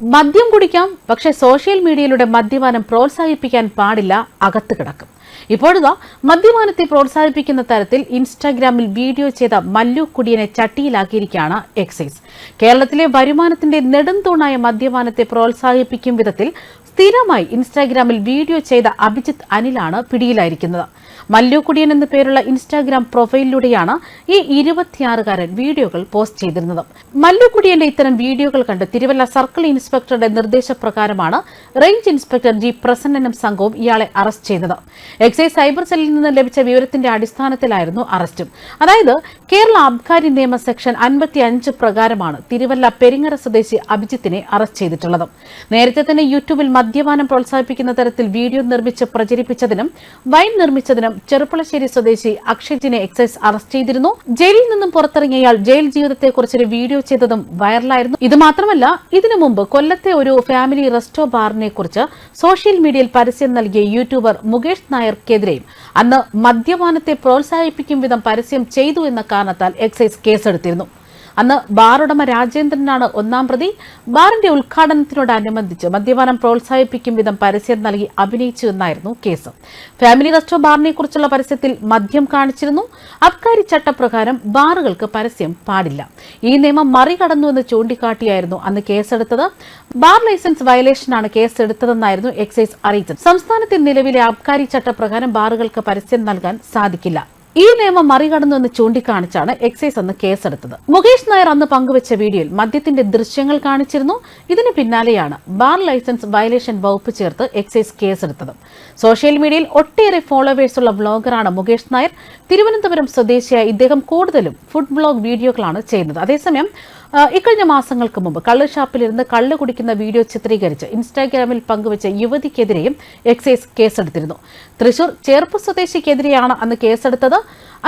മദ്യം കുടിക്കാം പക്ഷേ സോഷ്യൽ മീഡിയയിലൂടെ മദ്യപാനം പ്രോത്സാഹിപ്പിക്കാൻ പാടില്ല അകത്ത് കിടക്കും. ഇപ്പോഴിതാ മദ്യപാനത്തെ പ്രോത്സാഹിപ്പിക്കുന്ന തരത്തിൽ ഇൻസ്റ്റാഗ്രാമിൽ വീഡിയോ ചെയ്ത മല്ലു കുടിയനെ ചട്ടിയിലാക്കിയിരിക്കുകയാണ് എക്സൈസ് കേരളത്തിലെ വരുമാനത്തിന്റെ നെടുംതൂണായ മദ്യപാനത്തെ പ്രോത്സാഹിപ്പിക്കും വിധത്തിൽ സ്ഥിരമായി ഇൻസ്റ്റാഗ്രാമിൽ വീഡിയോ ചെയ്ത അഭിജിത്ത് അനിലാണ് പിടിയിലായിരിക്കുന്നത്. മല്ലു കുടിയൻ എന്ന പേരുള്ള ഇൻസ്റ്റാഗ്രാം പ്രൊഫൈലിലൂടെയാണ് ഈ ഇരുപത്തിയാറുകാരൻ വീഡിയോകൾ പോസ്റ്റ് ചെയ്തിരുന്നത്. മല്ലു കുടിയന്റെ ഇത്തരം വീഡിയോകൾ കണ്ട് തിരുവല്ല സർക്കിൾ ഇൻസ്പെക്ടറുടെ നിർദ്ദേശപ്രകാരമാണ് റേഞ്ച് ഇൻസ്പെക്ടർ ജി പ്രസന്നനും സംഘവും ഇയാളെ അറസ്റ്റ് ചെയ്തത്. എക്സൈസ് സൈബർ സെല്ലിൽ നിന്ന് ലഭിച്ച വിവരത്തിന്റെ അടിസ്ഥാനത്തിലായിരുന്നു അറസ്റ്റും. അതായത് കേരള അബ്കാരി നിയമ സെക്ഷൻ അൻപത്തി അഞ്ച് പ്രകാരമാണ് തിരുവല്ല പെരിങ്ങര സ്വദേശി അഭിജിത്തിനെ അറസ്റ്റ് ചെയ്തിട്ടുള്ളത്. നേരത്തെ തന്നെ യൂട്യൂബിൽ മദ്യപാനം പ്രോത്സാഹിപ്പിക്കുന്ന തരത്തിൽ വീഡിയോ നിർമ്മിച്ച് പ്രചരിപ്പിച്ചതിനും വൈൻ നിർമ്മിച്ചതിനും ചെറുപ്പളശ്ശേരി സ്വദേശി അക്ഷയ്ജിനെ എക്സൈസ് അറസ്റ്റ് ചെയ്തിരുന്നു. ജയിലിൽ നിന്നും പുറത്തിറങ്ങിയ ജയിൽ ജീവിതത്തെക്കുറിച്ചൊരു വീഡിയോ ചെയ്തതും വൈറലായിരുന്നു. ഇത് മാത്രമല്ല ഇതിനു മുമ്പ് കൊല്ലത്തെ ഒരു ഫാമിലി റെസ്റ്റോ ബാറിനെ കുറിച്ച് സോഷ്യൽ മീഡിയയിൽ പരസ്യം നൽകിയ യൂട്യൂബർ മുകേഷ് നായർക്കെതിരെയും അന്ന് മദ്യപാനത്തെ പ്രോത്സാഹിപ്പിക്കും വിധം പരസ്യം ചെയ്തു എന്ന കാരണത്താൽ എക്സൈസ് കേസെടുത്തിരുന്നു. അന്ന് ബാറുടമ രാജേന്ദ്രനാണ് ഒന്നാം പ്രതി. ബാറിന്റെ ഉദ്ഘാടനത്തിനോടനുബന്ധിച്ച് മദ്യപാനം പ്രോത്സാഹിപ്പിക്കും വിധം പരസ്യം നൽകി അഭിനയിച്ചു എന്നായിരുന്നു കേസ്. ഫാമിലി റെസ്റ്റോ ബാറിനെ കുറിച്ചുള്ള പരസ്യത്തിൽ മദ്യം കാണിച്ചിരുന്നു. അബ്കാരി ചട്ടപ്രകാരം ബാറുകൾക്ക് പരസ്യം പാടില്ല. ഈ നിയമം മറികടന്നുവെന്ന് ചൂണ്ടിക്കാട്ടിയായിരുന്നു അന്ന് കേസെടുത്തത്. ബാർ ലൈസൻസ് വയലേഷനാണ് കേസെടുത്തതെന്നായിരുന്നു എക്സൈസ് അറിയിച്ചത്. സംസ്ഥാനത്തെ നിലവിലെ അബ്കാരി ചട്ടപ്രകാരം ബാറുകൾക്ക് പരസ്യം നൽകാൻ സാധിക്കില്ല. ഈ നിയമം മറികടന്നു എന്ന് ചൂണ്ടിക്കാണിച്ചാണ് എക്സൈസ് അന്ന് കേസെടുത്തത്. മുകേഷ് നായർ അന്ന് പങ്കുവച്ച വീഡിയോയിൽ മദ്യത്തിന്റെ ദൃശ്യങ്ങൾ കാണിച്ചിരുന്നു. ഇതിന് പിന്നാലെയാണ് ബാർ ലൈസൻസ് വയലേഷൻ വകുപ്പ് ചേർത്ത് എക്സൈസ് കേസെടുത്തത്. സോഷ്യൽ മീഡിയയിൽ ഒട്ടേറെ ഫോളോവേഴ്സുള്ള വ്ളോഗറാണ് മുകേഷ് നായർ. തിരുവനന്തപുരം സ്വദേശിയായ ഇദ്ദേഹം കൂടുതലും ഫുഡ് ബ്ലോഗ് വീഡിയോകളാണ് ചെയ്യുന്നത്. അതേസമയം ഇക്കഴിഞ്ഞ മാസങ്ങൾക്ക് മുമ്പ് കള്ള് ഷാപ്പിലിരുന്ന് കള്ള് കുടിക്കുന്ന വീഡിയോ ചിത്രീകരിച്ച് ഇൻസ്റ്റാഗ്രാമിൽ പങ്കുവച്ച യുവതിക്കെതിരെയും എക്സൈസ് കേസെടുത്തിരുന്നു. തൃശൂർ ചേർപ്പ് സ്വദേശിക്കെതിരെയാണ് അന്ന് കേസെടുത്തത്.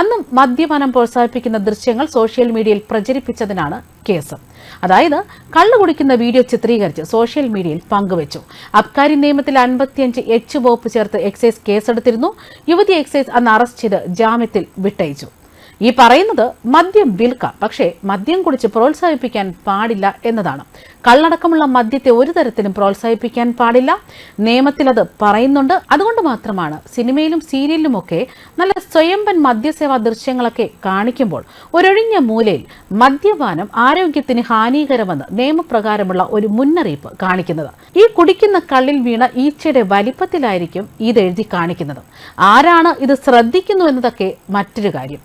അന്ന് മദ്യപാനം പ്രോത്സാഹിപ്പിക്കുന്ന ദൃശ്യങ്ങൾ സോഷ്യൽ മീഡിയയിൽ പ്രചരിപ്പിച്ചതിനാണ് കേസ്. അതായത് കള്ളു കുടിക്കുന്ന വീഡിയോ ചിത്രീകരിച്ച് സോഷ്യൽ മീഡിയയിൽ പങ്കുവച്ചു. അബ്കാരി നിയമത്തിൽ അൻപത്തിയഞ്ച് എച്ച് വകുപ്പ് ചേർത്ത് എക്സൈസ് കേസെടുത്തിരുന്നു. യുവതി എക്സൈസ് അന്ന് അറസ്റ്റ് ചെയ്ത് ജാമ്യത്തിൽ വിട്ടയച്ചു. ഈ പറയുന്നത് മദ്യം വിൽക്കാം. പക്ഷേ മദ്യം കുടിച്ച് പ്രോത്സാഹിപ്പിക്കാൻ പാടില്ല എന്നതാണ്. കള്ളടക്കമുള്ള മദ്യത്തെ ഒരു തരത്തിലും പ്രോത്സാഹിപ്പിക്കാൻ പാടില്ല. നിയമത്തിൽ അത് പറയുന്നുണ്ട്. അതുകൊണ്ട് മാത്രമാണ് സിനിമയിലും സീരിയലിലുമൊക്കെ നല്ല സ്വയംഭൻ മദ്യസേവാ ദൃശ്യങ്ങളൊക്കെ കാണിക്കുമ്പോൾ ഒരൊഴിഞ്ഞ മൂലയിൽ മദ്യപാനം ആരോഗ്യത്തിന് ഹാനികരമെന്ന് നിയമപ്രകാരമുള്ള ഒരു മുന്നറിയിപ്പ് കാണിക്കുന്നത്. ഈ കുടിക്കുന്ന കള്ളിൽ വീണ ഈച്ചയുടെ വലിപ്പത്തിലായിരിക്കും ഇത് എഴുതി കാണിക്കുന്നത്. ആരാണ് ഇത് ശ്രദ്ധിക്കുന്നു എന്നതൊക്കെ മറ്റൊരു കാര്യം.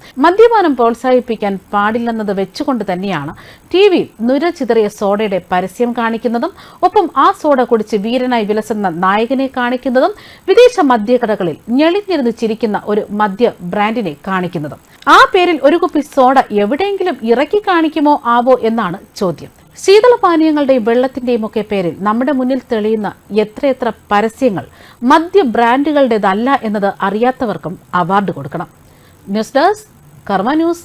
മദ്യപാനം പ്രോത്സാഹിപ്പിക്കാൻ പാടില്ലെന്നത് വെച്ചുകൊണ്ട് തന്നെയാണ് ടി വിയിൽ നുരചിതറിയ സോഡയുടെ പരസ്യം കാണിക്കുന്നതും ഒപ്പം ആ സോഡ കുടിച്ച് വീരനായി വിലസുന്ന നായകനെ കാണിക്കുന്നതും വിദേശ മദ്യകടകളിൽ ഞെളിഞ്ഞിരുന്ന് ചിരിക്കുന്ന ഒരു മദ്യ ബ്രാൻഡിനെ കാണിക്കുന്നതും. ആ പേരിൽ ഒരു കുപ്പി സോഡ എവിടെയെങ്കിലും ഇറക്കി കാണിക്കുമോ ആവോ എന്നാണ് ചോദ്യം. ശീതളപാനീയങ്ങളുടെയും വെള്ളത്തിന്റെയും ഒക്കെ പേരിൽ നമ്മുടെ മുന്നിൽ തെളിയുന്ന എത്രയെത്ര പരസ്യങ്ങൾ മദ്യ ബ്രാൻഡുകളുടേതല്ല എന്നത് അറിയാത്തവർക്കും അവാർഡ് കൊടുക്കണം. News desk Karma news